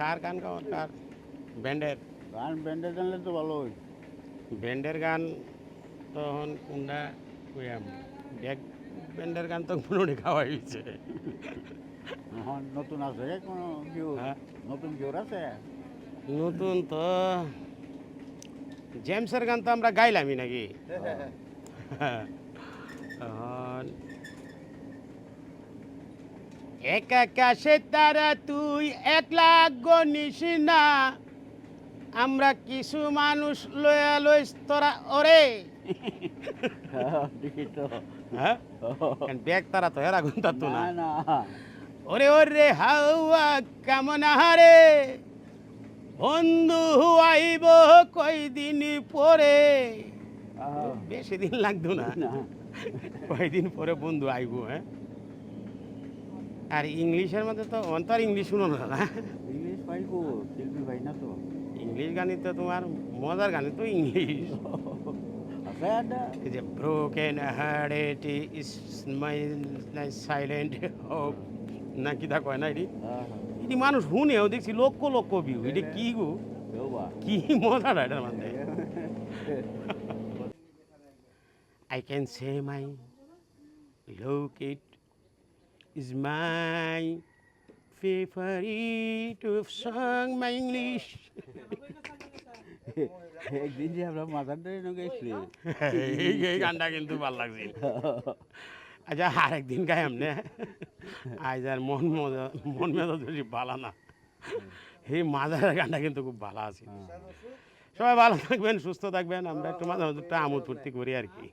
কার গান গাওয়ার কার ব্যান্ডের গান ব্যান্ডে জানলে তো ভালোই ব্যান্ডের গান তখন কোনটা কইয়াম ব্যাক ব্যান্ডের গান তো পুরোটি খাওয়া হয়েছে। নতুন আছে কোনো কেউ? হ্যাঁ। নতুন কেউ আছে? নতুন তো জেমসের গান তো আমরা গাইলামই নাকি? তখন একা আকাশে তারা তুই একলা গনিস না। আমরা কিছু মানুষ লয়া লইস তোরা ওরে। হ্যাঁ, ব্যাগ তারা তো হেরা গুনতা তো না। ওরে ওরে হাওয়া কেমন হারে বন্ধু আইব কয়দিন পরে। বেশি দিন লাগতো না। না। কয়দিন পরে বন্ধু আইব হ্যাঁ? আর ইংলিশের মধ্যে তো অন্তর ইংলিশ শুনো না। ইংলিশ পাইবো শিল্পী ভাই না তো? ইংলিশ গানে তো তোমার মজার গানে তো ইংলিশ। এই যে broken hearted is my silent hope না কি তা কয় না এটি? হ্যাঁ, এটি মানুষ শুনেও দেখছি লক্ষ লক্ষ ভিউ এটা কি গো? কি মজাটা এটার মধ্যে I can say my look it is my favorite of song my English. একদিন যে আমরা মাথার ড্রেনে গেছি এই গানটা কিন্তু ভালো লাগছিল আচ্ছা আরেকদিন গাই আমনে। আজ আর মন মজা মন মেজাজ বেশি ভালো না। এই মাজারের গানটা কিন্তু খুব ভালো আছে। সবাই ভালো থাকবেন সুস্থ থাকবেন। আমরা একটু মাঝে মাঝে একটু আমোদ ফুর্তি করি আর কি।